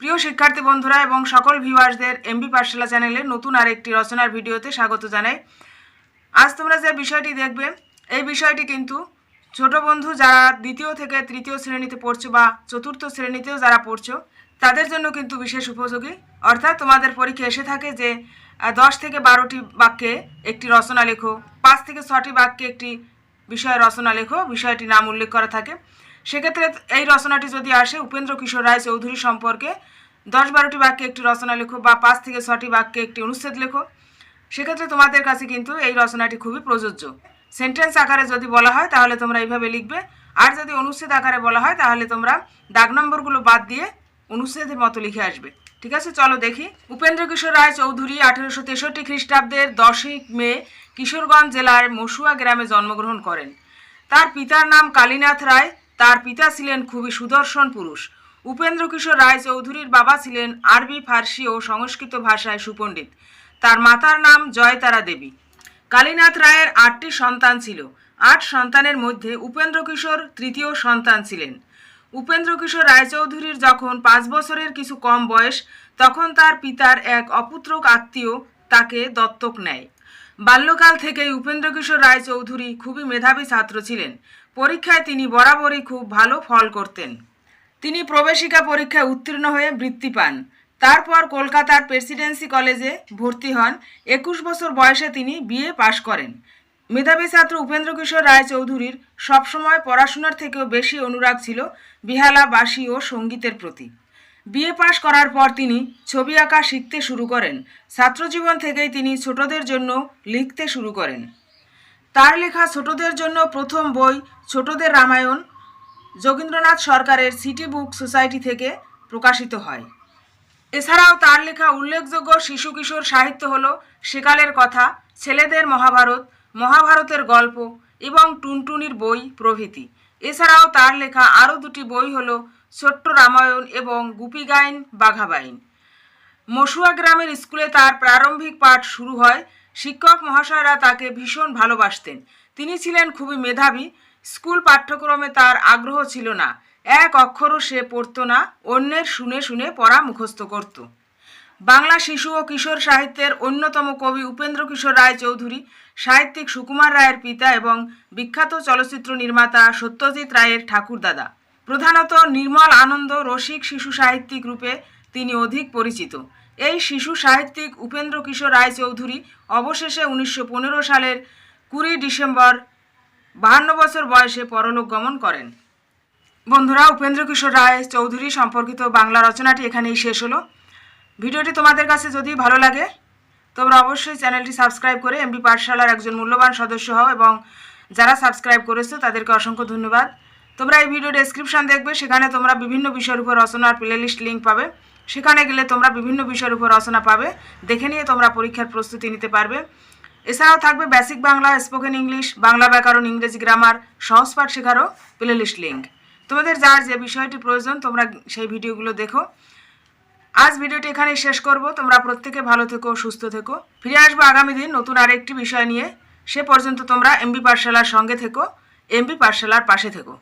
প্রিয় শিক্ষার্থী বন্ধুরা এবং সকল ভিউয়ার্সদের এমবি পাঠশালা চ্যানেলে নতুন আরেকটি রচনার ভিডিওতে স্বাগত জানাই। আজ তোমরা যে বিষয়টি দেখবে, এই বিষয়টি কিন্তু ছোট বন্ধু যারা দ্বিতীয় থেকে তৃতীয় শ্রেণীতে পড়ছো বা চতুর্থ শ্রেণীতেও যারা পড়ছো, তাদের জন্য কিন্তু বিশেষ উপযোগী। অর্থাৎ তোমাদের পরীক্ষা এসে থাকে যে দশ থেকে বারোটি বাক্যে একটি রচনা লেখো, পাঁচ থেকে ছটি বাক্যে একটি বিষয়ে রচনা লেখো বিষয়টি নাম উল্লেখ করা থাকে। সেক্ষেত্রে এই রচনাটি যদি আসে, উপেন্দ্র কিশোর রায় চৌধুরী সম্পর্কে দশ বারোটি বাক্যে একটি রচনা লেখো বা পাঁচ থেকে ছটি বাক্যে একটি অনুচ্ছেদ লেখো। সেক্ষেত্রে তোমাদের কাছে কিন্তু এই রচনাটি খুবই প্রযোজ্য। সেন্টেন্স আকারে যদি বলা হয়, তাহলে তোমরা এইভাবে লিখবে। আর যদি অনুচ্ছেদ আকারে বলা হয়, তাহলে তোমরা দাগ নম্বরগুলো বাদ দিয়ে অনুচ্ছেদের মতো লিখে আসবে। ঠিক আছে, চলো দেখি। উপেন্দ্র কিশোর রায় চৌধুরী, আঠেরোশো তেষট্টি খ্রিস্টাব্দের দশই মে, কিশোরগঞ্জ জেলার মসুয়া গ্রামে জন্মগ্রহণ করেন। তার পিতার নাম কালীনাথ রায়। তার পিতা ছিলেন খুবই সুদর্শন পুরুষ। উপেন্দ্র কিশোর রায় চৌধুরীর বাবা ছিলেন আরবি, ফার্সি ও সংস্কৃত ভাষায় সুপণ্ডিত। তার মাতার নাম জয়তারা দেবী। কালীনাথ রায়ের আটটি সন্তান ছিল। আট সন্তানের মধ্যে উপেন্দ্র কিশোর তৃতীয় সন্তান ছিলেন। উপেন্দ্র কিশোর রায়চৌধুরীর যখন পাঁচ বছরের কিছু কম বয়স, তখন তার পিতার এক অপুত্রক আত্মীয় তাকে দত্তক নেয়। বাল্যকাল থেকেই উপেন্দ্র কিশোর রায়চৌধুরী খুবই মেধাবী ছাত্র ছিলেন। পরীক্ষায় তিনি বরাবরই খুব ভালো ফল করতেন। তিনি প্রবেশিকা পরীক্ষায় উত্তীর্ণ হয়ে বৃত্তি পান। তারপর কলকাতার প্রেসিডেন্সি কলেজে ভর্তি হন। একুশ বছর বয়সে তিনি বিএ পাশ করেন। মেধাবী ছাত্র উপেন্দ্র কিশোর রায় চৌধুরীর সবসময় পড়াশোনার থেকেও বেশি অনুরাগ ছিল বিহালা বাসি ও সঙ্গীতের প্রতি। বিএ পাশ করার পর তিনি ছবি আঁকা শিখতে শুরু করেন। ছাত্রজীবন থেকেই তিনি ছোটদের জন্য লিখতে শুরু করেন। তার লেখা ছোটদের জন্য প্রথম বই ছোটদের রামায়ণ যোগীন্দ্রনাথ সরকারের সিটি বুক সোসাইটি থেকে প্রকাশিত হয়। এছাড়াও তার লেখা উল্লেখযোগ্য শিশু কিশোর সাহিত্য হল সেকালের কথা, ছেলেদের মহাভারত, মহাভারতের গল্প এবং টুনটুনির বই প্রভৃতি। এছাড়াও তার লেখা আরও দুটি বই হল ছোট্ট রামায়ণ এবং গুপিগাইন বাঘাবাইন মসুয়া গ্রামের স্কুলে তার প্রারম্ভিক পাঠ শুরু হয়। শিক্ষক মহাশয়রা তাকে ভীষণ ভালোবাসতেন। তিনি ছিলেন খুবই মেধাবী। স্কুল পাঠ্যক্রমে তার আগ্রহ ছিল না। এক অক্ষরও সে পড়তো না, অন্যের শুনে শুনে পড়া মুখস্থ করত। বাংলা শিশু ও কিশোর সাহিত্যের অন্যতম কবি উপেন্দ্র কিশোর রায় চৌধুরী, সাহিত্যিক সুকুমার রায়ের পিতা এবং বিখ্যাত চলচ্চিত্র নির্মাতা সত্যজিৎ রায়ের ঠাকুরদাদা। প্রধানত নির্মল আনন্দ রসিক শিশু সাহিত্যিক রূপে তিনি অধিক পরিচিত। এই শিশু সাহিত্যিক উপেন্দ্র কিশোর রায় চৌধুরী অবশেষে উনিশশো পনেরো সালের কুড়ি ডিসেম্বর বাহান্ন বছর বয়সে পরলোক গমন করেন। বন্ধুরা, উপেন্দ্র কিশোর রায় চৌধুরী সম্পর্কিত বাংলা রচনাটি এখানেই শেষ হলো। ভিডিওটি তোমাদের কাছে যদি ভালো লাগে, তোমরা অবশ্যই চ্যানেলটি সাবস্ক্রাইব করে এমবি পাঠশালার একজন মূল্যবান সদস্য হও এবং যারা সাবস্ক্রাইব করেছ তাদেরকে অসংখ্য ধন্যবাদ। তোমরা এই ভিডিও ডেসক্রিপশন দেখবে, সেখানে তোমরা বিভিন্ন বিষয়ের উপর রচনার প্লেলিস্ট লিঙ্ক পাবে। সেখানে গেলে তোমরা বিভিন্ন বিষয়ের উপর রচনা পাবে। দেখে নিয়ে তোমরা পরীক্ষার প্রস্তুতি নিতে পারবে। এছাড়াও থাকবে basic Bangla spoken English Bangla ব্যাকরণ ইংরেজি গ্রামার সহজ পাঠ শেখারও প্লেলিস্ট লিঙ্ক তোমাদের যার যে বিষয়টি প্রয়োজন, তোমরা সেই ভিডিওগুলো দেখো। আজ ভিডিওটি এখানেই শেষ করব। তোমরা প্রত্যেকে ভালো থেকো, সুস্থ থেকো। ফিরে আসব আগামী দিন নতুন আরেকটি বিষয় নিয়ে। সে পর্যন্ত তোমরা এমবি পাঠশালার সঙ্গে থেকো। এমবি পাঠশালার পাশে থেকো।